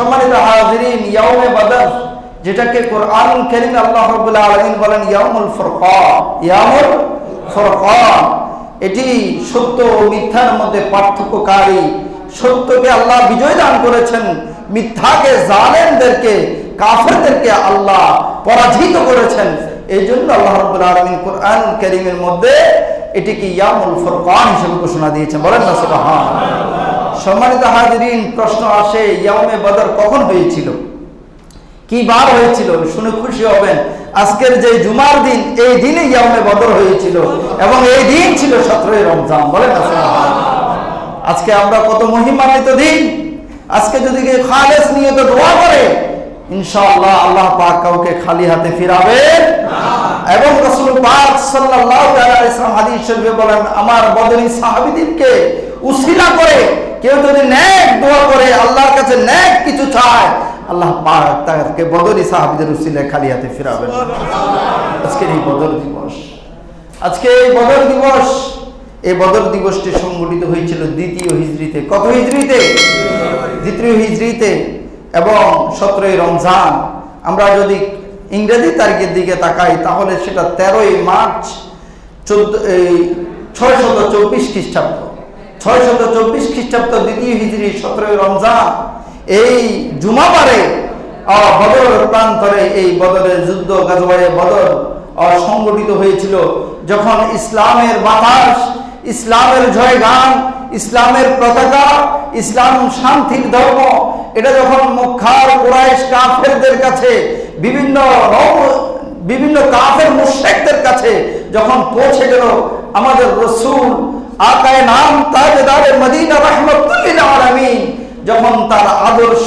সম্মানিত ইয়াউমে যেটাকে আল্লাহ বলেন এটি সত্য ও মিথ্যার মধ্যে পার্থক্যকারী। সত্যকে আল্লাহ বিজয় দান করেছেন। মিথ্যাকে জালেমদেরকে, কাফেরদেরকে আল্লাহ পরাজিত করেছেন। এই জন্য আল্লাহ রাব্বুল আলামিন কোরআন কারীমের মধ্যে এটিকে ইয়ামুল ফুরকান হিসেবে ঘোষণা দিয়েছেন। বলেন না সম্মানিত হাজিরিন, প্রশ্ন আসে ইয়ামে বদর কখন হয়েছিল? কি বার হয়েছিল? শুনে খুশি হবেন। আজকের যে জুমার দিন, এই দিনে ইয়ামে বদর হয়েছিল এবং এই দিন ছিল সতেরোই রমজান। বলেন আজকে আমরা কত মহিমান্বিত দিন। আজকে যদি খালেস নিয়ে তো দোয়া করে, ইনশাআল্লাহ আল্লাহ পাক কাউকে খালি হাতে ফিরাবেন এবং রাসূল পাক সাল্লাল্লাহু আলাইহি ওয়াসাল্লাম হাদিস শরীফে বলেন, আমার বদনী সাহাবীদেরকে উসিলা করে কেউ যদি ন্যাক দোয়া করে আল্লাহর কাছে নেক কিছু চায় আল্লাহ পাক তাকে বদনী সাহাবীদের উসিলায় খালি হাতে ফিরাবেন আজকের এই বদর দিবস। আজকে এই বদর দিবস এই বদর দিবসটি সংগঠিত হয়েছিল দ্বিতীয় হিজড়িতে। কত হিজড়িতে? দ্বিতীয় হিজড়িতে এবং সতেরোই রমজান। আমরা যদি ইংরেজি তারিখের দিকে তাকাই তাহলে সেটা তেরোই মার্চ চোদ্দ এই ছয় শত চব্বিশ খ্রিস্টাব্দ। ছয় চব্বিশ খ্রিস্টাব্দ দ্বিতীয় হিজড়ি সতেরোই রমজান, এই জুমাবারে বদর প্রান্তরে এই বদরের যুদ্ধ গাজবায়ে বদর সংগঠিত হয়েছিল। যখন ইসলামের বাতাস, ইসলামের জয়গান, ইসলামের পতাকা, ইসলাম শান্তির ধর্ম, এটা যখন মুখার কুরাইশ কাফেরদের কাছে, বিভিন্ন বিভিন্ন কাফের মুশেকদের কাছে যখন পৌঁছে গেল, আমাদের রসুল আকায় নাম তাজদারে মদিনা রহমতুল্লিল আলামিন। যখন তার আদর্শ,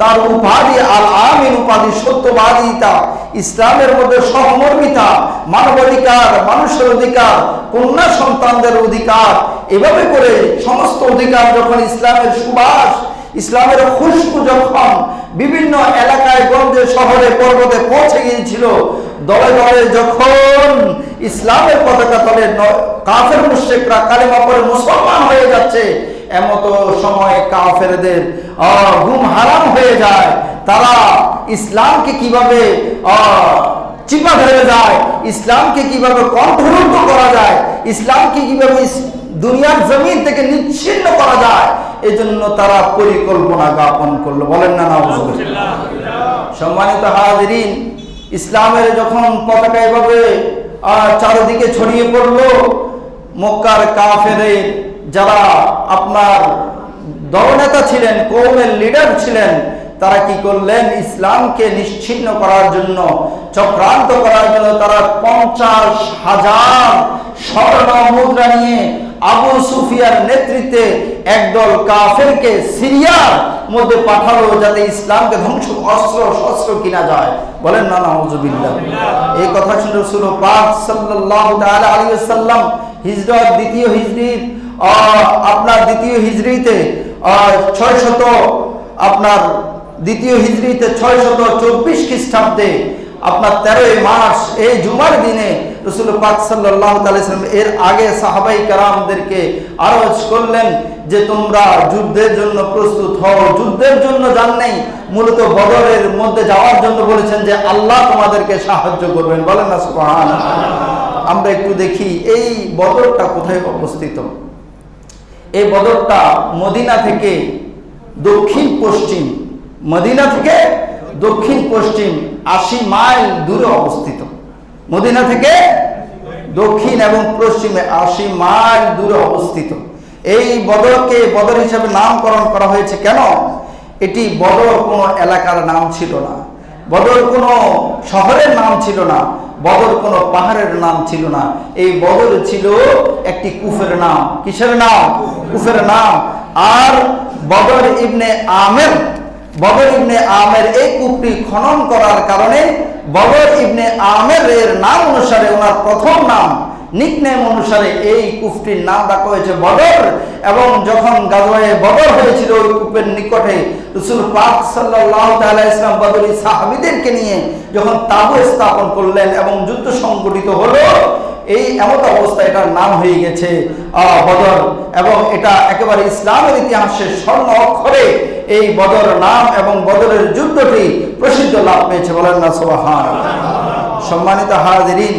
তার উপাধি আল আমিন, উপাধি সত্যবাদিতা, ইসলামের মধ্যে সহমর্মিতা, মানবাধিকার, মানুষের অধিকার, কন্যা সন্তানদের অধিকার, এভাবে করে সমস্ত অধিকার যখন ইসলামের সুবাস, ইসলামের খুশবু যখন বিভিন্ন এলাকায়, গঞ্জে, শহরে, পর্বতে পৌঁছে গিয়েছিল দলে দলে যখন ইসলামের পতাকা তলে কাফের মুশেকরা কালেমা পরে মুসলমান হয়ে যাচ্ছে, এমতো সময় কাফেরদের ঘুম হারাম হয়ে যায়। তারা ইসলামকে কীভাবে চিপা ধরে যায়, ইসলামকে কীভাবে কণ্ঠরুদ্ধ করা যায়, ইসলামকে কীভাবে দুনিয়ার জমিন থেকে নিচ্ছিন্ন করা যায় এই জন্য তারা পরিকল্পনা জ্ঞাপন করল। বলেন না না সম্মানিত হাজিরিন ইসলামের যখন পতাকা এভাবে চারিদিকে ছড়িয়ে পড়ল, মক্কার কাফেরে যারা আপনার দলনেতা ছিলেন কৌমের লিডার ছিলেন তারা কি করলেন? ইসলামকে নিশ্চিন্ন করার জন্য, চক্রান্ত করার জন্য তারা পঞ্চাশ হাজার স্বর্ণ মুদ্রা নিয়ে আবু সুফিয়ার নেতৃত্বে একদল কাফেরকে সিরিয়ার মধ্যে পাঠালো যাতে ইসলামকে ধ্বংস অস্ত্র, শস্ত্র কিনা যায়। বলেন না, নাউজুবিল্লাহ। এই কথা শুনে রসুল পাক সাল্লাল্লাহু তাআলা আলাইহি ওয়াসাল্লাম হিজরত দ্বিতীয় হিজরির আপনার দ্বিতীয় হিজরিতে ছয় শত আপনার দ্বিতীয় হিজরিতে ছয় শত চব্বিশ খ্রিস্টাব্দে আপনার তেরোই মার্চ, এই জুমার দিনে রসুল পাক সাল্লাহ তালাম এর আগে সাহাবাই কারামদেরকে আরজ করলেন যে তোমরা যুদ্ধের জন্য প্রস্তুত হও। যুদ্ধের জন্য যান নেই মূলত বদরের মধ্যে যাওয়ার জন্য বলেছেন যে আল্লাহ তোমাদেরকে সাহায্য করবেন। বলেন না সুবহান আমরা একটু দেখি, এই বদরটা কোথায় অবস্থিত? এই বদরটা মদিনা থেকে দক্ষিণ পশ্চিম মদিনা থেকে দক্ষিণ, পশ্চিম, আশি মাইল দূরে অবস্থিত। মদিনা থেকে দক্ষিণ এবং পশ্চিমে আশি মাইল দূরে অবস্থিত। এই বদরকে বদর হিসাবে নামকরণ করা হয়েছে কেন? এটি বদর কোনো এলাকার নাম ছিল না। বদর কোনো শহরের নাম ছিল না। বদর কোনো পাহাড়ের নাম ছিল না। এই বদর ছিল একটি কুফের নাম। কিসের নাম? কুফের নাম। আর বদর ইবনে আমের বদর ইবনে আমের এই কূপটি খনন করার কারণে বদর ইবনে আমের এর নাম অনুসারে ওনার প্রথম নাম নিকনেম অনুসারে এই কূপটির নাম রাখা হয়েছে বদর এবং যখন গাজওয়ায়ে বদর হয়েছিল, ওই কূপের নিকটে রসুল পাক সাল্লাল্লাহু তাআলা ইসলাম বদরি সাহাবীদেরকে নিয়ে যখন তাবু স্থাপন করলেন এবং যুদ্ধ সংগঠিত হলো এই এমন অবস্থা এটার নাম হয়ে গেছে বদর। এবং এটা একেবারে ইসলামের ইতিহাসে স্বর্ণ অক্ষরে এই বদর নাম এবং বদরের যুদ্ধটি প্রসিদ্ধ লাভ পেয়েছে, বলেন না সোহান সম্মানিত হাজিরিন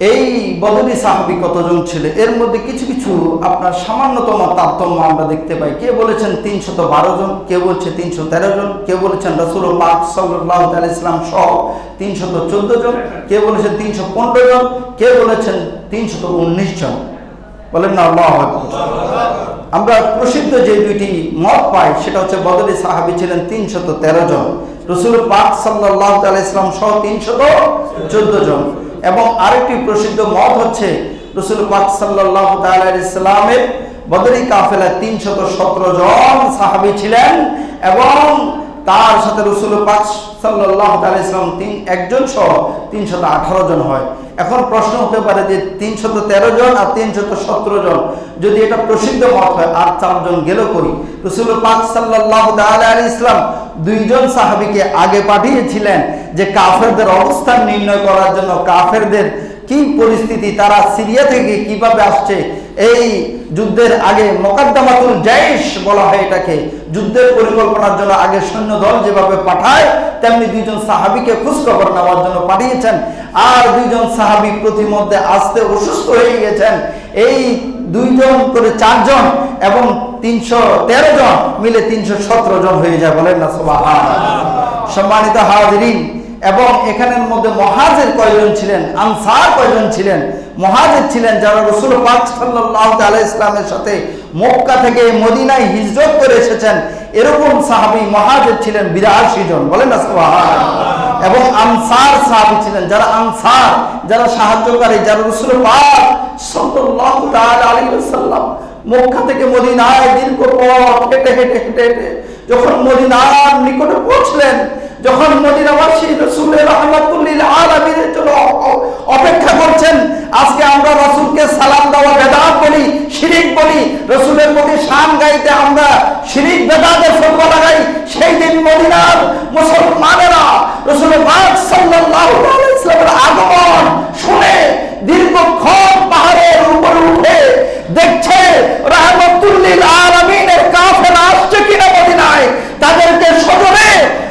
এই বদলি সাহাবি কতজন ছিল এর মধ্যে কিছু কিছু আপনার সামান্যতম তারতম্য আমরা দেখতে পাই। কে বলেছেন তিনশত বারো জন? কে বলছে তিনশো তেরো জন? কে বলেছেন রসুল পাক সাল্লাহ ইসলাম সহ তিনশত চোদ্দ জন? কে বলেছেন তিনশো পনেরো জন? কে বলেছেন তিনশত উনিশ জন? বলেন না, আল্লাহ আমরা প্রসিদ্ধ যে দুইটি মত পাই, সেটা হচ্ছে বদলি সাহাবি ছিলেন তিনশত তেরো জন। রসুল পাক সাল্লাহ ইসলাম সহ তিনশত চোদ্দ জন। এবং আরেকটি প্রসিদ্ধ মত হচ্ছে, রসুল পাক সাল্লাহ ইসলামের বদরি কাফেলায় তিনশত সতেরো জন সাহাবি ছিলেন এবং তার সাথে রসুল পাক সাল্লাহ ইসলাম তিন একজন সহ তিনশত আঠারো জন হয়। এখন প্রশ্ন হতে পারে যে তিনশত তেরো জন আর তিনশত সতেরো জন। যদি এটা প্রসিদ্ধ মত হয়, আর চারজন গেল করি রসুল পাক সাল্লাহ আলী ইসলাম দুইজন সাহাবিকে আগে পাঠিয়েছিলেন যে কাফেরদের অবস্থান নির্ণয় করার জন্য। কাফেরদের কি পরিস্থিতি, তারা সিরিয়া থেকে কীভাবে আসছে? এই যুদ্ধের আগে মোকাদ্দমাতুল জাইশ বলা হয় এটাকে। যুদ্ধের পরিকল্পনার জন্য আগে সৈন্য দল যেভাবে পাঠায়, তেমনি দুইজন সাহাবিকে খোঁজখবর নেওয়ার জন্য পাঠিয়েছেন। আর দুইজন সাহাবি প্রতিমধ্যে আসতে অসুস্থ হয়ে গেছেন এই দুইজন করে চারজন এবং তিনশো তেরো জন মিলে তিনশো সতেরো জন হয়ে যায় বলেন না সবাই সম্মানিত হাজিরিন এবং এখানের মধ্যে মহাজের কয়জন ছিলেন? আনসার কয়জন ছিলেন? মহাজের ছিলেন যারা রসুল পাক সাল্লাহ আলাই ইসলামের সাথে মক্কা থেকে মদিনায় হিজরত করে এসেছেন। এরকম সাহাবি মহাজের ছিলেন বিরাশি জন। বলেন না এবং আনসার সাহাবি ছিলেন যারা আনসার, যারা সাহায্যকারী, যারা রসুল পাক সাল্লাহ আলী সাল্লাম মক্কা থেকে মদিনায় দীর্ঘ পথ হেঁটে হেঁটে হেঁটে হেঁটে যখন মদিনার নিকটে পৌঁছলেন যখন মদিনাবাসী রসুলের রহমতুল্লিল অপেক্ষা করছেন, আজকে আমরা রসুলকে সালাম দেওয়া বেদাত বলি, শিরিক বলি, রসুলের প্রতি শান গাইতে আমরা শিরিক বেদাতের ফটো লাগাই, সেই দিন মদিনার মুসলমানেরা রসুলের আগমন শুনে দীর্ঘক্ষণ পাহাড়ের উপরে উঠে দেখছে রহমতুল্লিল আলমিনের কাফেলা আসছে কিনা মদিনায়, তাদেরকে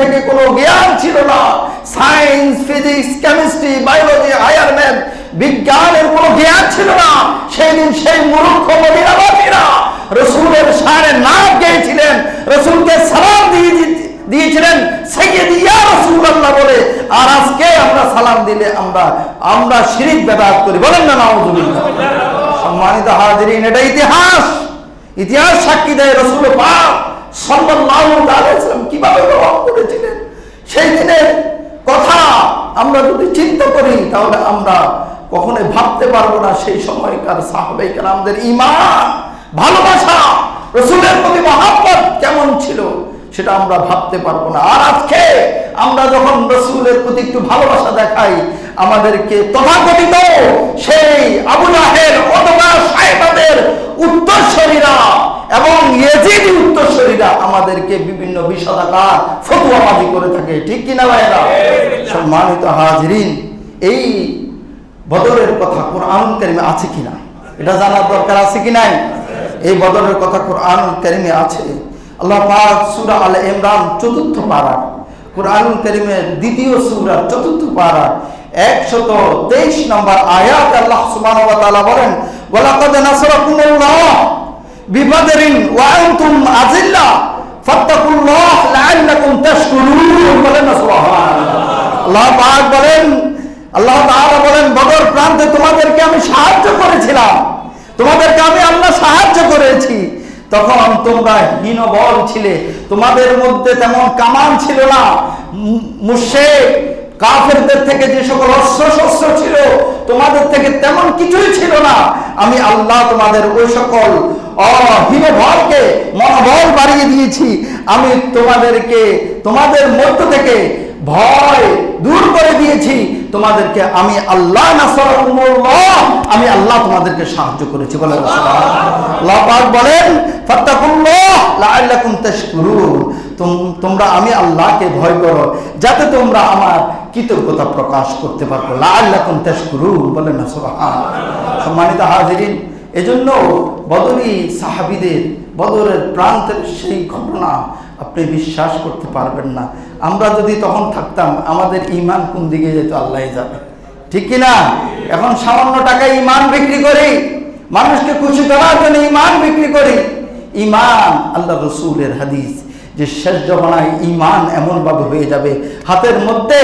থেকে কোনো জ্ঞান ছিল না। Science physics chemistry biology higher math বিজ্ঞানের কোনো জ্ঞান ছিল না। সেই দিন সেই মূর্খ মদিনাবাসীরা রসুলের সারে নাম গেয়েছিলেন, রসুলকে সালাম দিয়ে দিয়েছিলেন সৈয়দ ইয়া রাসূলুল্লাহ বলে। আর আজকে আমরা সালাম দিলে আমরা আমরা শিরিক বেদাত করি। বলেন না, নাউজুবিল্লাহ। সম্মানিত হাজিরিন, এটা ইতিহাস। ইতিহাস সাক্ষী দেয় রসুল পাক। আলাইহি ওয়াসাল্লাম কীভাবে গ্রহণ করেছিলেন? সেই দিনের কথা আমরা যদি চিন্তা করি, তাহলে আমরা কখনোই ভাবতে পারব না সেই সময়কার সাহাবাই আমাদের ইমান ভালোবাসা, রসুলের প্রতি কেমন ছিল সেটা আমরা ভাবতে পারব না। আর আজকে আমরা যখন রসুলের প্রতি একটু ভালোবাসা দেখাই, আমাদেরকে তথাকথিত সেই আবু জাহেল অথবা সাহেবাদের উত্তরসরীরা এবং ইয়েজিদি উত্তরসরীরা আমাদেরকে বিভিন্ন বিষদাকার ফতুয়াবাজি করে থাকে। ঠিক কিনা ভাইরা সম্মানিত হাজরিন এই বদরের কথা কোরআন কারিমে আছে কিনা? এটা জানার দরকার আছে কি নাই? এই বদরের কথা কোরআন কারিমে আছে। আল্লাহ পাক সূরা আল ইমরান চতুর্থ পারা কোরআন কারিমের দ্বিতীয় সূরা চতুর্থ পারা একশত তেইশ নম্বর আয়াত আল্লাহ সুবহানাহু ওয়া তাআলা বলেন ওয়ালাকাদ নাসরাকুমুল্লাহ তোমাদেরকে আমি সাহায্য করেছিলাম। তোমাদেরকে আমি আল্লাহ সাহায্য করেছি। তখন তোমরা হীনবল ছিলে। তোমাদের মধ্যে তেমন কামান ছিল না। মুশেক কাফেরদের থেকে যে সকল অস্ত্র শস্ত্র ছিল, তোমাদের থেকে তেমন কিছুই ছিল না। আমি আল্লাহ তোমাদের ওই সকল অহীনবলকে মনোবল বাড়িয়ে দিয়েছি। আমি তোমাদেরকে, তোমাদের মধ্য থেকে ভয় দূর করে দিয়েছি। তোমাদেরকে আমি আল্লাহ আমি আল্লাহ তোমাদেরকে সাহায্য করেছি। বলে বলেন তোমরা আমি আল্লাহকে ভয় করো, যাতে তোমরা আমার কৃতজ্ঞতা প্রকাশ করতে পারো। লাআল্লাকুম তাশকুরুন। বলেন সম্মানিত এজন্য বদরি সাহাবিদের, বদরের প্রান্তের সেই ঘটনা আপনি বিশ্বাস করতে পারবেন না। আমরা যদি তখন থাকতাম, আমাদের ইমান কোন দিকে যেত আল্লাহ যাবে ঠিক কি না এখন সামান্য টাকা ইমান বিক্রি করি, মানুষকে খুশি করার জন্য ইমান বিক্রি করি। ইমান আল্লাহ রসুলের হাদিস, যে শেষ জমানায় ইমান এমনভাবে হয়ে যাবে। হাতের মধ্যে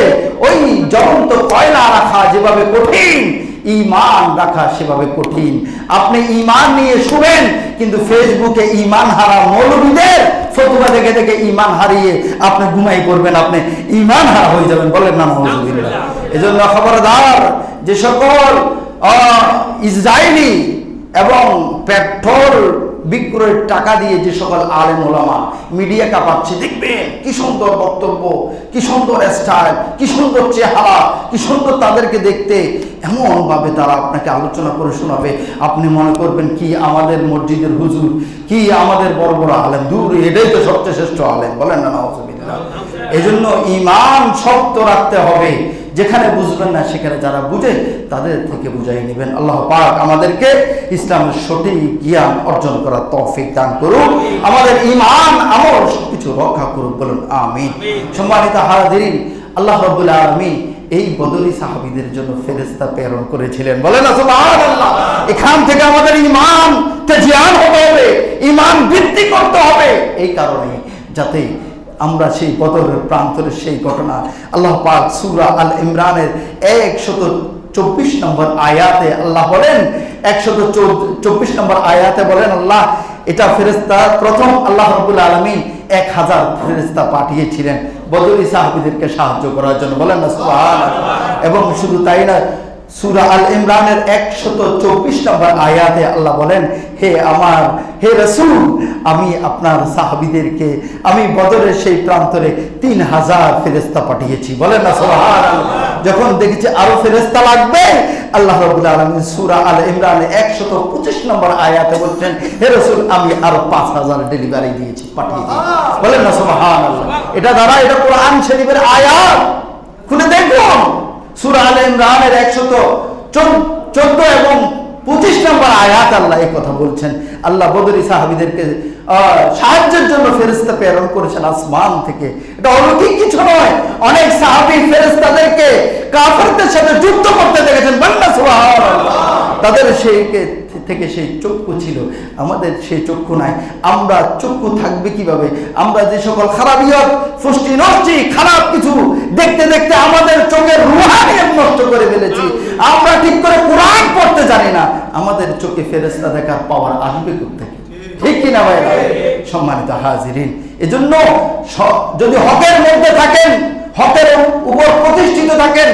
ওই জ্বলন্ত কয়লা রাখা যেভাবে কঠিন ইমান রাখা সেভাবে কঠিন। আপনি ইমান নিয়ে শুনেন কিন্তু ফেসবুকে ইমান হারা মৌলবীদের ফতুয়া দেখে দেখে ইমান হারিয়ে আপনি ঘুমাই করবেন আপনি ইমান হারা হয়ে যাবেন বলেন না মৌলবীরা। জন্য খবরদার যে সকল আহ, ইসরায়েলি এবং পেট্রোল বিক্রয়ের টাকা দিয়ে যে সকল আলেম ওলামা মিডিয়া কাঁপাচ্ছে, দেখবেন কি সুন্দর বক্তব্য, কি সুন্দর স্টাইল, কি সুন্দর চেহারা, কি সুন্দর তাদেরকে দেখতে। এমনভাবে তারা আপনাকে আলোচনা করে শোনাবে। আপনি মনে করবেন কি আমাদের মসজিদের হুজুর, কি আমাদের বড় বড় আলেম। দূর, এটাই তো সবচেয়ে শ্রেষ্ঠ আলেম। বলেন না নওয়াজুবিল্লাহ এই জন্য ইমান শক্ত রাখতে হবে। যেখানে বুঝবেন না, সেখানে যারা বুঝে, তাদের থেকে বুঝাই নেবেন। আল্লাহ পাক আমাদেরকে ইসলামের সঠিক জ্ঞান অর্জন করার তৌফিক দান করুন আমাদের ইমান আমল সবকিছু রক্ষা করুন বলুন, আমিন। সম্মানিত হারাদিন আল্লাহ রবুল্লা আলমিন এই বদরি সাহাবিদের জন্য ফেরেস্তা প্রেরণ করেছিলেন। বলেন এখান থেকে আমাদের ইমান হতে হবে ইমান বৃদ্ধি করতে হবে। এই কারণে যাতে আমরা সেই বদরের প্রান্তরের সেই ঘটনা। আল্লাহ পাক সুরা আল ইমরানের একশত চব্বিশ নম্বর আয়াতে আল্লাহ বলেন, একশত চব্বিশ নম্বর আয়াতে বলেন আল্লাহ, এটা ফেরেস্তা প্রথম আল্লাহ রবুল আলমিন এক হাজার ফেরেস্তা পাঠিয়েছিলেন। বদরি সাহাবিদেরকে সাহায্য করার জন্য। বলেন না এবং শুধু তাই না সুরা আল ইমরানের একশত চব্বিশ নম্বর আয়াতে আল্লাহ বলেন, হে আমার, হে রসুল, আমি আপনার সাহাবিদেরকে, আমি বদরের সেই প্রান্তরে তিন হাজার ফেরেস্তা পাঠিয়েছি। বলেন না সোহান যখন দেখেছি আরও ফেরেস্তা লাগবে, আল্লাহ রবুল আলমিন সুরা আল ইমরান একশত পঁচিশ নম্বর আয়াতে বলছেন, হে রসুল, আমি আরও পাঁচ হাজার ডেলিভারি দিয়েছি, পাঠিয়ে বলেন না সোহান এটা দ্বারা এটা কোরআন শরীফের আয়াত। খুলে দেখুন। সুরা আল ইমরানের একশত চোদ্দ এবং পঁচিশ নম্বর আয়াত আল্লাহ এই কথা বলছেন। আল্লাহ বদরি সাহাবিদেরকে সাহায্যের জন্য ফেরিস্তা প্রেরণ করেছেন আসমান থেকে। এটা অলৌকিক কিছু নয়। অনেক সাহাবি ফেরিস্তাদেরকে কাফারদের সাথে যুদ্ধ করতে দেখেছেন। বান্না সুবাহ তাদের সেই থেকে সেই চক্ষু ছিল। আমাদের সেই চক্ষু নাই। আমরা চক্ষু থাকবে কীভাবে? আমরা যে সকল খারাপিয়ত ফুষ্টি নষ্টি, খারাপ কিছু দেখতে দেখতে আমাদের চোখের রুহানিয়ত নষ্ট করে ফেলেছি। আমরা ঠিক করে কোরআন পড়তে জানি না। আমাদের চোখে ফেরেস্তা দেখার পাওয়ার আসবে কোথেকে ঠিক কিনা ভাই সম্মানিত হাজিরিন। এজন্য যদি হকের মধ্যে থাকেন, হকের উপর প্রতিষ্ঠিত থাকেন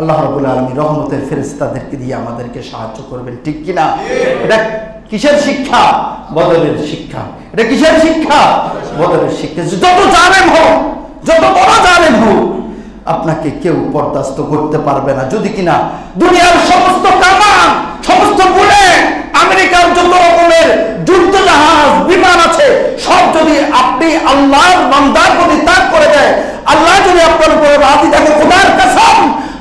আল্লাহ রবুল আলমী রহমতের ফেরেস্তাদেরকে দিয়ে আমাদেরকে সাহায্য করবেন, ঠিক কিনা? এটা কিসের শিক্ষা? বদলের শিক্ষা। এটা কিসের শিক্ষা? বদলের শিক্ষা। যত জানেন হোক, যত বড় জানেন হোক, আপনাকে কেউ বরদাস্ত করতে পারবে না। যদি কিনা দুনিয়ার সমস্ত কামান, সমস্ত বুলেট আমেরিকার যত রকমের যুদ্ধ জাহাজ, বিমান সব যদি আপনি আল্লাহর বান্দার প্রতি ত্যাগ করে দেয়, আল্লাহ যদি আপনার উপরে রাজি থাকে, খোদার কসম,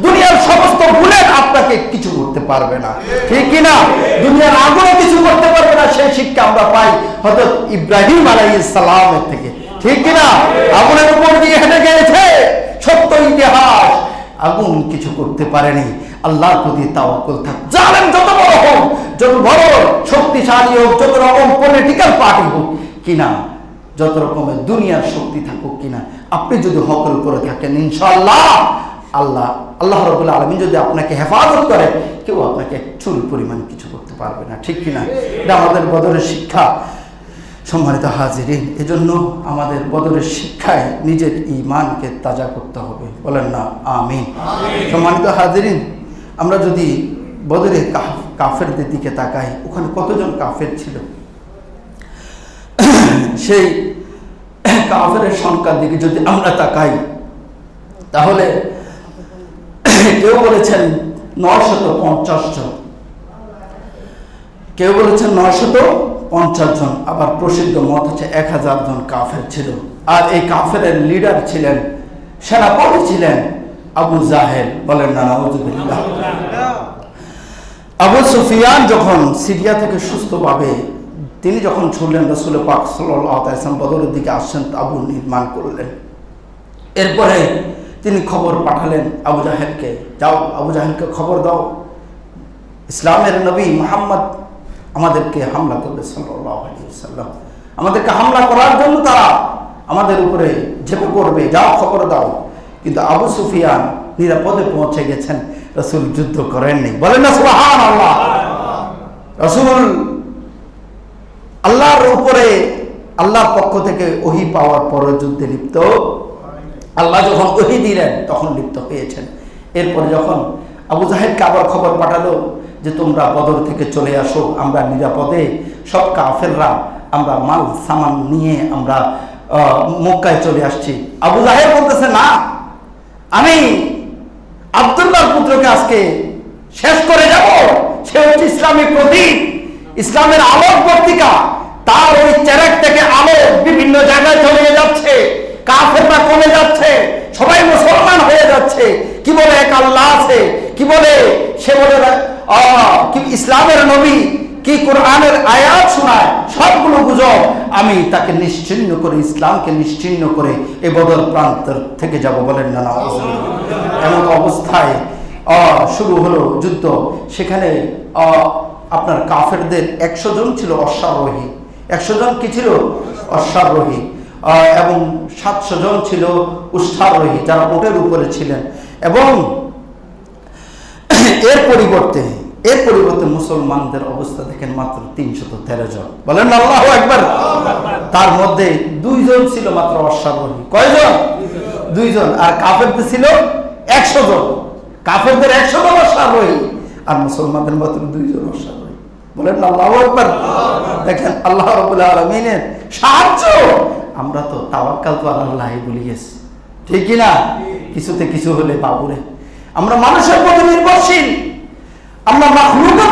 দুনিয়ার সমস্ত বুলেট আপনাকে কিছু করতে পারবে না। ঠিক কি না? দুনিয়ার আগুনও কিছু করতে পারবে না, সেই শিক্ষা আমরা পাই হয়তো ইব্রাহিম আলাইহিস সালামের থেকে। ঠিক কি না? আগুনের উপর দিয়ে হেঁটে গিয়েছে। সত্য ইতিহাস। আগুন কিছু করতে পারেনি। আল্লাহর প্রতি তাওয়াক্কুল থাক। জানেন যত বড় হোক, যত বড় শক্তিশালী হোক, যত রকম পলিটিক্যাল পার্টি হোক কিনা যত রকমের দুনিয়ার শক্তি থাকুক কিনা আপনি যদি হকের উপরে থাকেন ইনশাআল্লাহ আল্লাহ আল্লাহ রবুল্লা আলমী যদি আপনাকে হেফাজত করে কেউ আপনাকে চুরি পরিমাণ কিছু করতে পারবে না ঠিক কিনা? এটা আমাদের বদরের শিক্ষা। সম্মানিত হাজিরিন এজন্য আমাদের বদরের শিক্ষায় নিজের ইমানকে তাজা করতে হবে। বলেন না আমিন। সম্মানিত হাজিরিন আমরা যদি বদরে কাফ- কাফেরদের দিকে তাকাই ওখানে কতজন কাফের ছিল? সেই কাফের সংখ্যার দিকে যদি আমরা তাকাই, তাহলে কেউ বলেছেন নয়শত পঞ্চাশ জন। কেউ বলেছেন নয়শত পঞ্চাশ জন, আবার প্রসিদ্ধ মত হচ্ছে এক হাজার জন কাফের ছিল। আর এই কাফের লিডার ছিলেন, সেনাপতি ছিলেন আবু জাহেল। বলেন না আবু সুফিয়ান যখন সিরিয়া থেকে সুস্থভাবে তিনি যখন ছুটলেন রসুল পাক সাল্লাম বদরের দিকে আসছেন, তাবু নির্মাণ করলেন। এরপরে তিনি খবর পাঠালেন আবু জাহেলকে, যাও, আবু জাহেলকে খবর দাও। ইসলামের নবী মোহাম্মদ আমাদেরকে হামলা করবে সাল্লাম আমাদেরকে হামলা করার জন্য তারা আমাদের উপরে ঝেপে পড়বে, যাও, খবর দাও। কিন্তু আবু সুফিয়ান নিরাপদে পৌঁছে গেছেন। রসুল যুদ্ধ করেননি। বলেন না সুবাহান আল্লাহ রসুল আল্লাহর উপরে, আল্লাহর পক্ষ থেকে ওহি পাওয়ার পরে যুদ্ধে লিপ্ত। আল্লাহ যখন ওহি দিলেন, তখন লিপ্ত হয়েছেন। এরপরে যখন আবু জাহেদকে আবার খবর পাঠালো যে তোমরা বদর থেকে চলে আসো, আমরা নিরাপদে। সব কাফেররা, আমরা মাল, সামান নিয়ে আমরা মক্কায় চলে আসছি। আবু জাহেদ বলতেছে, না, আমি আব্দুল্লাহ পুত্রকে আজকে শেষ করে যাব। সে হচ্ছে ইসলামী প্রতীক ইসলামের আলোক পত্রিকা, তার ওই চ্যারেক থেকে আলো বিভিন্ন জায়গায় চলে যাচ্ছে, কাফেররা কমে যাচ্ছে, সবাই মুসলমান হয়ে যাচ্ছে। কি বলে এক আল্লাহ আছে? কি বলে? সে বলে কি ইসলামের নবী, কি কোরআনের আয়াত শোনায়, সবগুলো গুজব। আমি তাকে নিশ্চিন্ন করে, ইসলামকে নিশ্চিন্ন করে এ বদল প্রান্ত থেকে যাব বলেন না এমন অবস্থায় শুরু হলো যুদ্ধ। সেখানে আপনার কাফেরদের একশো জন ছিল অশ্বারোহী। একশো জন কি ছিল? অশ্বারোহী। এবং সাতশো জন ছিল উষ্ঠারোহী, যারা ওটের উপরে ছিলেন। এবং এর পরিবর্তে এর পরিবর্তে মুসলমানদের অবস্থা দেখেন মাত্র তিনশত তেরো জন। বলেন আল্লাহ একবার তার মধ্যে দুইজন ছিল মাত্র অশ্বারোহী। কয়জন? দুইজন। আর কাফেরদের ছিল একশো জন। কাফেরদের একশো জন অশ্বারোহী। আর মুসলমানদের মাত্র দুইজন অশ্বারোহী। বলেন আল্লাহ একবার দেখেন আল্লাহ আলমিনের সাহায্য। আমরা তো তাওয়াক্কাল তো আল্লাহ বলি গেছি ঠিক কিছুতে কিছু হলে বাবুরে। আমরা মানুষের প্রতি নির্ভরশীল। আমরা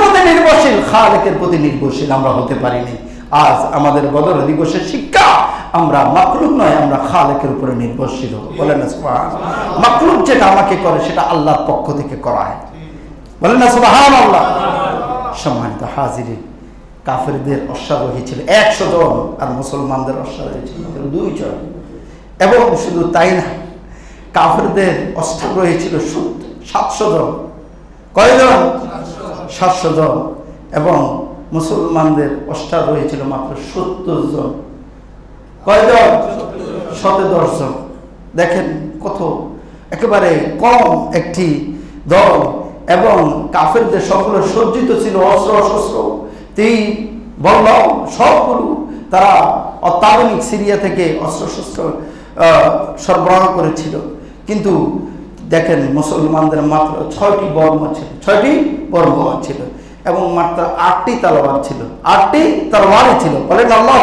প্রতি নির্ভরশীল। খালেকের প্রতি নির্ভরশীল আমরা হতে পারিনি। আজ আমাদের বদর দিবসের শিক্ষা, আমরা মাকলুক নয়, আমরা খালেকের উপরে নির্ভরশীল। বলেন মাকলুক যেটা আমাকে করে, সেটা আল্লাহর পক্ষ থেকে করায় বলেন না সুবহান আল্লাহ সম্মানিত হাজিরিন কাফেরদের অশ্বারোহী ছিল। একশো জন আর মুসলমানদের অশ্বারোহী ছিল দুইজন। এবং শুধু তাই না, কাফেরদের অষ্টাগ্রহী ছিল সাতশো জন। কয়জন? সাতশো জন। এবং মুসলমানদের অষ্টাগ্রহী ছিল মাত্র সত্তর জন। কয়জন? শত জন। দেখেন কত একেবারে কম একটি দল এবং কাফেরদের সকলে সজ্জিত ছিল অস্ত্র, অশস্ত্র। তীর বল্লম সবগুলো তারা অত্যাধুনিক সিরিয়া থেকে অস্ত্রশস্ত্র সরবরাহ করেছিল। কিন্তু দেখেন, মুসলমানদের মাত্র ছয়টি বর্ম ছিল, ছয়টি বর্ম ছিল এবং মাত্র আটটি তালোয়ার ছিল। আটটি তলোয়ারই ছিল। বলেন আল্লাহ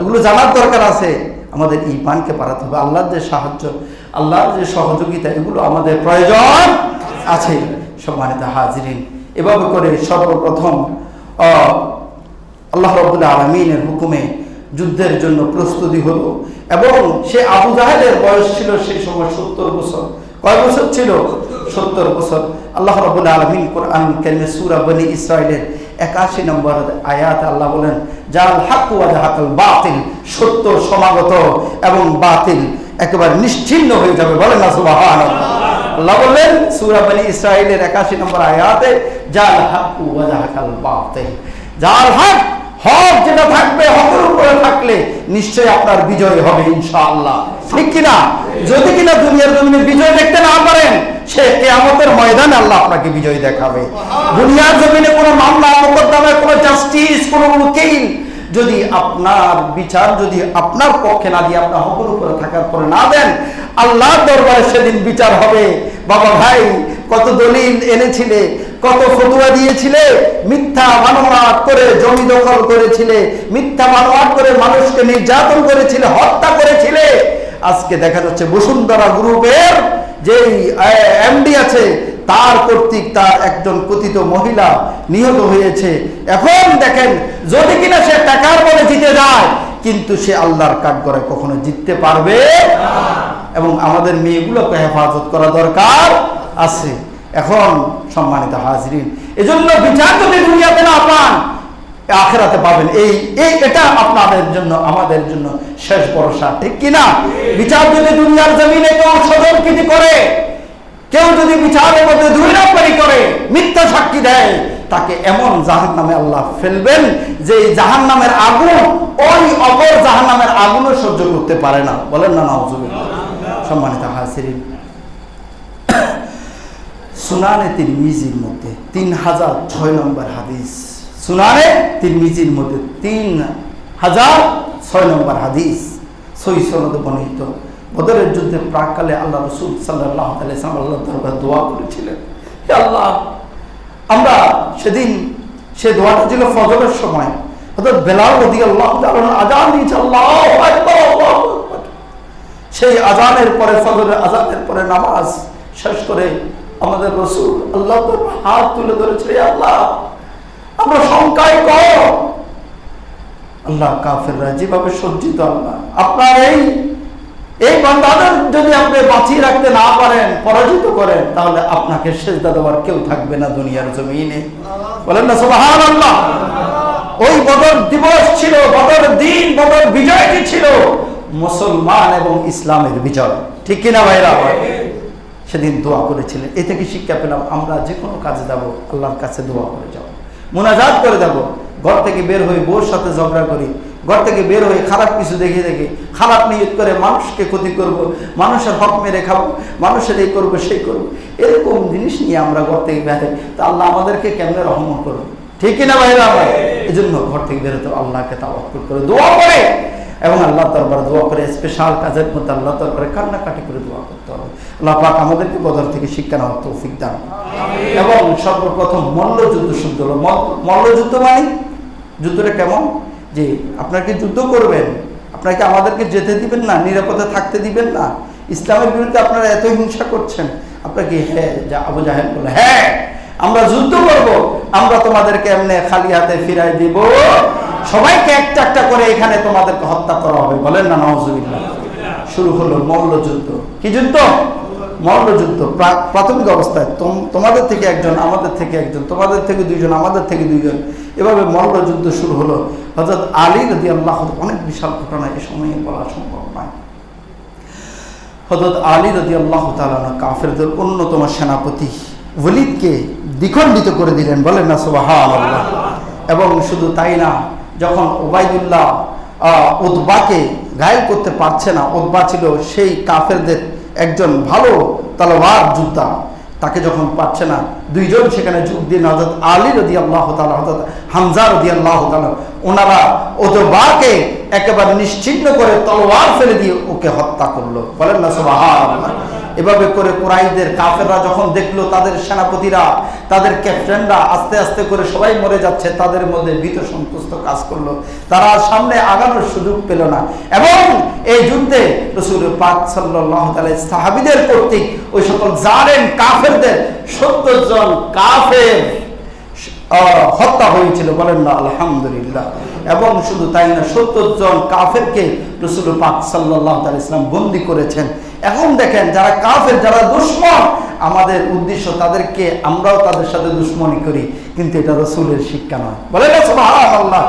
এগুলো জানার দরকার আছে। আমাদের ইমানকে বাড়াতে হবে। আল্লাহর যে সাহায্য, আল্লাহর যে সহযোগিতা, এগুলো আমাদের প্রয়োজন আছে। সম্মানিত হাজিরিন। এভাবে করে সর্বপ্রথম আল্লাহ রবুল্লাহ আলমিনের হুকুমে যুদ্ধের জন্য প্রস্তুতি হলো এবং সে আবু জাহেদের বয়স ছিল সেই সময় সত্তর বছর। কয় বছর ছিল? সত্তর বছর। আল্লাহ রবুল্লাহ আলমিন কোরআন কেমে সুরা বনি ইসরায়েলের একাশি নম্বর আয়াত আল্লাহ বলেন, জাল হাকু হাকাল বাতিল। সত্য সমাগত এবং বাতিল একেবারে নিশ্চিন্ন হয়ে যাবে। বলেন না সুবাহান আল্লাহ বললেন, সুরা বনি ইসরায়েলের একাশি নম্বর আয়াতে জাল হাকু হাকাল বাতিল। যার হক হক যেটা থাকবে, হকের উপরে থাকলে নিশ্চয়ই আপনার বিজয় হবে, ইনশাআল্লাহ। ঠিক কিনা? যদি কিনা দুনিয়ার জমিনে বিজয় দেখতে না পারেন, সে কেয়ামতের ময়দানে আল্লাহ আপনাকে বিজয় দেখাবে। দুনিয়ার জমিনে কোনো মামলা, মোকদ্দমায় কোনো জাস্টিস কোনো উকিল যদি আপনার বিচার যদি আপনার পক্ষে না দিয়ে আপনার হকের উপরে থাকার পরে না দেন, আল্লাহর দরবারে সেদিন বিচার হবে। বাবা ভাই, কত দলিল এনেছিলে, কত ফতুয়া দিয়েছিলে, মিথ্যা মানবাদ করে জমি দখল করেছিলে, মিথ্যা মানবাদ করে মানুষকে নির্যাতন করেছিলে, হত্যা করেছিলে। আজকে দেখা যাচ্ছে বসুন্ধরা গ্রুপের যেই এমডি আছে তার কর্তৃক তার একজন কথিত মহিলা নিহত হয়েছে। এখন দেখেন, যদি কিনা সে টাকার বলে জিতে যায়, কিন্তু সে আল্লাহর কাঠ করে কখনো জিততে পারবে এবং আমাদের মেয়েগুলোকে হেফাজত করা দরকার আছে। এখন সম্মানিত হাজরিন, এজন্য বিচার যদি দুনিয়াতে না পান, আখেরাতে পাবেন। এই এই, এটা আপনাদের জন্য, আমাদের জন্য শেষ ভরসা, ঠিক কিনা? বিচার যদি দুনিয়ার জমিনে কেউ সদরকৃতি করে কেউ যদি বিচারের মধ্যে দুই নম্বরই করে, মিথ্যা সাক্ষী দেয়, তাকে এমন জাহান নামে আল্লাহ ফেলবেন যে জাহান নামের আগুন ওই অপর জাহান নামের আগুনও সহ্য করতে পারে না। বলেন না, নাউজুবিল্লাহ। সম্মানিত হাসিরিন সুনানে তিরমিজির মধ্যে তিন হাজার ছয় নম্বর হাদিস। সুনানে তিরমিজির মধ্যে তিন হাজার ছয় নম্বর হাদিস। সই সনদে বর্ণিত। বদরের যুদ্ধে প্রাককালে আল্লাহ রসুল সাল্লাহ আল্লাহ দরবার দোয়া করেছিলেন। হে আল্লাহ, আমরা সেদিন সে দোয়াটা ছিল ফজরের সময়। বেলাল রদি আল্লাহ আজান দিয়েছে, আল্লাহ। সেই আজানের পরে, ফজরের আজানের পরে নামাজ শেষ করে আমাদের রসুল আল্লাহ হাত তুলে ধরেছে "হে আল্লাহ, আমরা সংখ্যায় কম আল্লাহ সজ্জিত, আল্লাহ, আপনার এই এই বান্দাদের যদি আপনি বাঁচিয়ে রাখতে না পারেন, পরাজিত করেন, তাহলে আপনাকে সেজদা দেওয়ার কেউ থাকবে না দুনিয়ার জমিনে। বলেন না সুবহান আল্লাহ ওই বদর দিবস ছিল, বদর দিন, বদর বিজয়টি ছিল মুসলমান এবং ইসলামের বিজয়। ঠিক কিনা ভাইরা? সেদিন দোয়া করেছিলেন। এ থেকে শিক্ষা পেলাম? আমরা যে কোনো কাজে যাব, আল্লাহর কাছে দোয়া করে যাব। মোনাজাত করে যাব। ঘর থেকে বের হয়ে বোর সাথে ঝগড়া করি। ঘর থেকে বের হয়ে খারাপ কিছু দেখে দেখে, খারাপ নিয়ত করে মানুষকে ক্ষতি করব, মানুষের হক মেরে খাব, মানুষের এই করব, সেই করব। এরকম জিনিস নিয়ে আমরা ঘর থেকে বের তা আল্লাহ আমাদেরকে কেমনে রহমত করব ঠিক কিনা ভাইরা? আমার এই জন্য ঘর থেকে বেরোতে আল্লাহকে তাওয়াক্কুল করে দোয়া করে। এবং আল্লাহ দরবারে দোয়া করে স্পেশাল কাজের মধ্যে আল্লাহ দরবারে কান্নাকাটি করে দোয়া করতে হবে। আল্লাহ পাক আমাদেরকে বদর থেকে শিক্ষা নেওয়ার তৌফিক দান এবং সর্বপ্রথম মল্লযুদ্ধ শুদ্ধ হলো। মল্লযুদ্ধ মানে? যুদ্ধটা কেমন? যে আপনার কি যুদ্ধ করবেন, আপনাকে আমাদেরকে যেতে দিবেন না, নিরাপদে থাকতে দিবেন না। ইসলামের বিরুদ্ধে আপনারা এত হিংসা করছেন। আপনাকে হ্যাঁ আবু জাহেদ বলে হ্যাঁ আমরা যুদ্ধ করব, আমরা তোমাদেরকে এমনি খালি হাতে ফিরাই দিব। সবাইকে একটা একটা করে এখানে তোমাদেরকে হত্যা করা হবে। বলেন না নওয়াজুবিল্লাহ শুরু হলো মল্লযুদ্ধ কি যুদ্ধ? মল্লযুদ্ধ প্রা- প্রাথমিক অবস্থায় তোমাদের থেকে একজন, আমাদের থেকে একজন, তোমাদের থেকে দুইজন, আমাদের থেকে দুইজন। এভাবে মল্লযুদ্ধ শুরু হলো। হজরত আলী রদি আল্লাহ অনেক বিশাল ঘটনা এ সময়ে বলা সম্ভব নয়। হজরত আলী রদি আল্লাহ তালানা কাফেরদের অন্যতম সেনাপতি ওলিদকে দ্বিখণ্ডিত করে দিলেন, বলেন না আল্লাহ এবং শুধু তাই না, যখন ওবায়দুল্লাহ উদ্বাকে ঘায়ল করতে পারছে না উদ্বা ছিল সেই কাফেরদের একজন ভালো তালোয়ার যোদ্ধা, তাকে যখন পাচ্ছে না, দুইজন সেখানে যোগ দিন হজরত আলী রদি আল্লাহ তালা হজরত হামজা রদি আল্লাহ তালা ওনারা ওদবাকে একেবারে নিশ্চিহ্ন করে তলোয়ার ফেলে দিয়ে ওকে হত্যা করল। বলেন না, সুবহানাল্লাহ। এভাবে করে কোরাইদের কাফেররা যখন দেখল তাদের সেনাপতিরা, তাদের ক্যাপ্টেনরা আস্তে আস্তে করে সবাই মরে যাচ্ছে, তাদের মধ্যে ভীত সন্তুষ্ট কাজ করল। তারা সামনে আগানোর সুযোগ পেল না। এবং এই যুদ্ধে রসুল পাক সাল্লাহ সাহাবিদের কর্তৃক ওই সকল জারেন কাফেরদের সত্তর জন কাফের হত্যা হয়েছিল। বলেন না, আলহামদুলিল্লাহ। এবং শুধু তাই না, সত্তর জন কাফেরকে রসুল পাক সাল্লাহ তাল ইসলাম বন্দি করেছেন। এখন দেখেন, যারা কাফের, যারা দুশ্মন, আমাদের উদ্দেশ্য তাদেরকে আমরাও তাদের সাথে দুশ্মনী করি, কিন্তু এটা রসুলের শিক্ষা নয়। না, সুবহানাল্লাহ।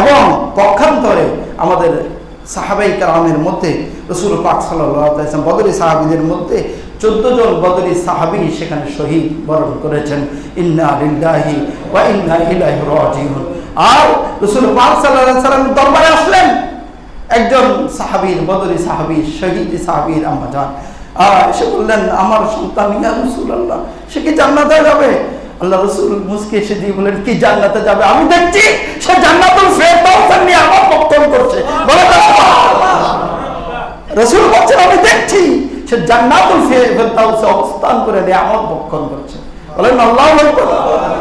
এবং পক্ষান্তরে আমাদের সাহাবাই কালামের মধ্যে রসুল পাক সাল্লাম, বদরি সাহাবিদের মধ্যে চোদ্দ জন বদরি সাহাবি সেখানে শহীদ বরণ করেছেন। ইন্না লিল্লাহি ওয়া ইন্না ইলাইহি রাজিউন। আর রসুল পাক সাল্লাল্লাহু সাল্লাম দরবারে আসলেন। একজন সাহাবীর, বদরি সাহাবী শহীদ সাহাবীর আম্মা যান এসে বললেন, আমার সন্তান ইয়া রাসূলুল্লাহ, সে কি জান্নাতে যাবে? আল্লাহ রসুল মুসকে এসে দিয়ে বলেন কি জান্নাতে যাবে? আমি দেখছি, সে জান্নাতুল ফেরদাউস নিয়ে আমার বক্তব্য করছে। বলে। রসুল বলছেন, আমি দেখছি সে জান্নাতুল ফেরদাউসে অবস্থান করে নিয়ে আমার বক্ষণ করছে বলেন, আল্লাহ।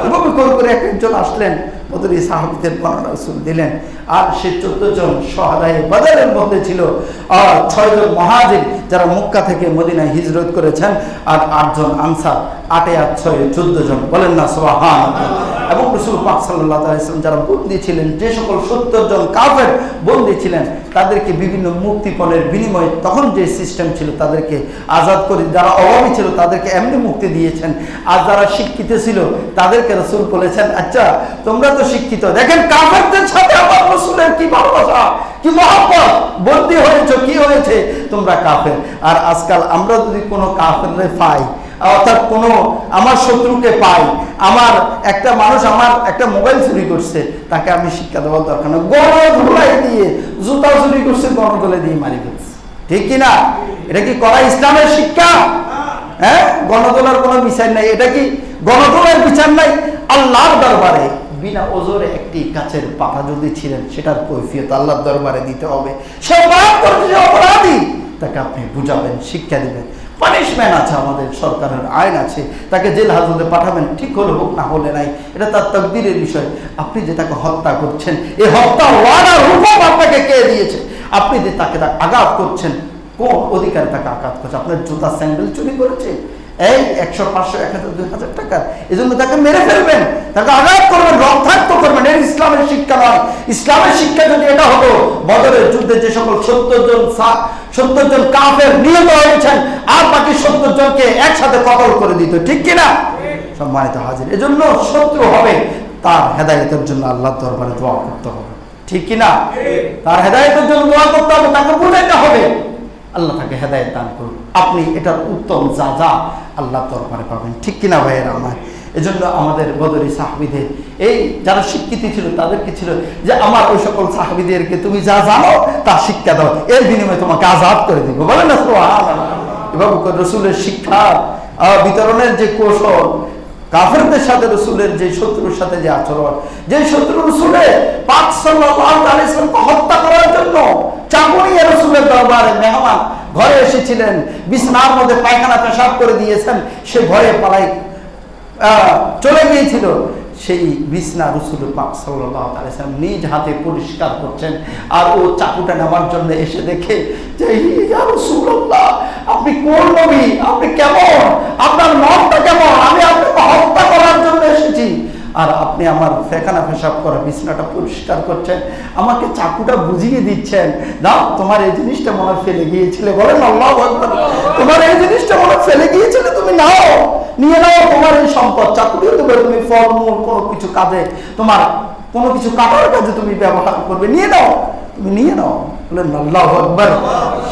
এভাবে করে করে এক একজন আসলেন বদরি সাহাবিদের বর্ণনা রসুল দিলেন। আর সে চোদ্দ জন সহাদায় বাজারের মধ্যে ছিল। আর ছয়জন মহাজির যারা মক্কা থেকে মদিনায় হিজরত করেছেন। আর আটজন আনসার, আটে আর ছয় চোদ্দ জন বলেন না সোহান এবং রসুল পাক সাল্লাহ ইসলাম যারা বন্দী ছিলেন, যে সকল সত্তর জন কাফের বন্দী ছিলেন, তাদেরকে বিভিন্ন মুক্তিপণের বিনিময়ে তখন যে সিস্টেম ছিল তাদেরকে আজাদ করে, যারা অভাবী ছিল তাদেরকে এমনি মুক্তি দিয়েছেন। আর যারা শিক্ষিত ছিল তাদেরকে রসুল বলেছেন আচ্ছা তোমরা তো শিক্ষিত দেখেন কাফেরদের সাথে আমার রসুলের কি ভালোবাসা, কি মহব্বত? বন্দী হয়েছ, কি হয়েছে? তোমরা কাফের। আর আজকাল আমরা যদি কোনো কাফের পাই, অর্থাৎ কোনো আমার শত্রুকে পাই, আমার একটা মানুষ আমার একটা মোবাইল চুরি করছে, তাকে আমি শিক্ষা দেওয়ার দরকার না। গণধুলাই দিয়ে জুতা চুরি করছে গণদোলে দিয়ে মারি ফেলছে। ঠিক কি না? এটা কি করা ইসলামের শিক্ষা? হ্যাঁ? গণদোলার কোনো বিচার নাই। এটা কি গণদোলার বিচার নাই? আল্লাহর দরবারে বিনা ওজোরে একটি কাছের পাতা যদি ছিলেন, সেটার কৈফিয়ত আল্লাহর দরবারে দিতে হবে। সে অপরাধ তাকে আপনি বুঝাবেন, শিক্ষা দিবেন। পানিশমেন্ট আছে আমাদের সরকারের, আইন আছে। তাকে জেল হাজতে পাঠাবেন, ঠিক হলে হোক না হলে নাই। এটা তার তকদিরের বিষয়। আপনি যে তাকে হত্যা করছেন এই হত্যা ওয়ার্ডার হুকুম আপনাকে কে দিয়েছে? আপনি যে তাকে আঘাত করছেন, কোন অধিকারে তাকে আঘাত করছে? আপনার জুতা স্যান্ডেল চুরি করেছে? এই একশো পাঁচশো এক হাজার দুই হাজার টাকার এই জন্য তাকে মেরে ফেলবেন। তাকে আঘাত করবেন রক্তাক্ত করবেন। এর ইসলামের শিক্ষা নয়। ইসলামের শিক্ষা যদি এটা হতো বদরের যুদ্ধে যে সকল সত্তর জন সত্তর জন কাফের নিহত হয়েছেন আর বাকি সত্তর জনকে একসাথে কতল করে দিত। ঠিক কিনা? সম্মানিত হাজির এজন্য শত্রু হবে তার হেদায়তের জন্য আল্লাহ দরবারে দোয়া করতে হবে। ঠিক কিনা? তার হেদায়তের জন্য দোয়া করতে হবে তাকে বুঝাইতে হবে। আল্লাহ তাকে হেদায়ত দান করুন। আপনি এটার উত্তম যা যা আল্লাহ দরবারে পাবেন। ঠিক কিনা ভাইয়ের আমার? এজন্য আমাদের বদরি সাহাবিদের, এই যারা শিক্ষিত ছিল, তাদেরকে ছিল যে, আমার ওই সকল সাহাবিদেরকে তুমি যা জানো, তা শিক্ষা দাও। এর বিনিময়ে তোমাকে আজাদ করে দিব। বলেন না এভাবে রসুলের শিক্ষা বিতরণের যে কৌশল কাফেরদের সাথে রসুলের যে শত্রুর সাথে যে আচরণ, যে শত্রু রসুলের পাক সাল্লাল্লাহু হত্যা করার জন্য চাকুরিয়া রসুলের দরবারে মেহমান ঘরে এসেছিলেন, বিছনার মধ্যে পায়খানা পেশাব করে দিয়েছেন, সে ভয়ে পালাই চলে গিয়েছিল। সেই বিছনা রসুল পাক সাল্লাল্লাহু আলাইহি নিজ হাতে পরিষ্কার করছেন আর ও চাকুটা নেওয়ার জন্য এসে দেখে যে আপনি কোন নবী? আপনি কেমন? আপনার আপনি আমার ফেখানা পেশাব করা, বিছনাটা পরিষ্কার করছেন, আমাকে চাকুটা বুঝিয়ে দিচ্ছেন। দাও, তোমার এই জিনিসটা মনে ফেলে গিয়েছিলে, বলেন আল্লাহ তোমার এই জিনিসটা মনে ফেলে গিয়েছিলে, তুমি নাও, নিয়ে নাও তোমার এই সম্পদ। চাকুরিও দেবে, তুমি ফলমূল কোনো কিছু কাজে, তোমার কোনো কিছু কাটার কাজে তুমি ব্যবহার করবে। নিয়ে নাও, তুমি নিয়ে নাও। বলেন আল্লাহ আকবর।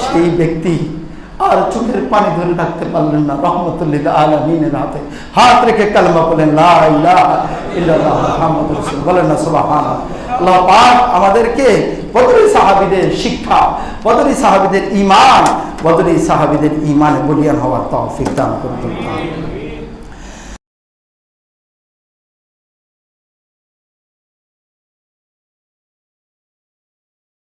সেই ব্যক্তি আর চোখের পানি ধরে রাখতে পারলেন না। রহমতুল্লিল আলমিনের হাতে। হাত রেখে কালমা বলেন বলেন না সুবহান আল্লাহ আমাদেরকে বদরি সাহাবিদের শিক্ষা, বদরি সাহাবিদের ইমান বদরি সাহাবিদের ইমানে বলিয়ান হওয়ার তৌফিক দান করুন।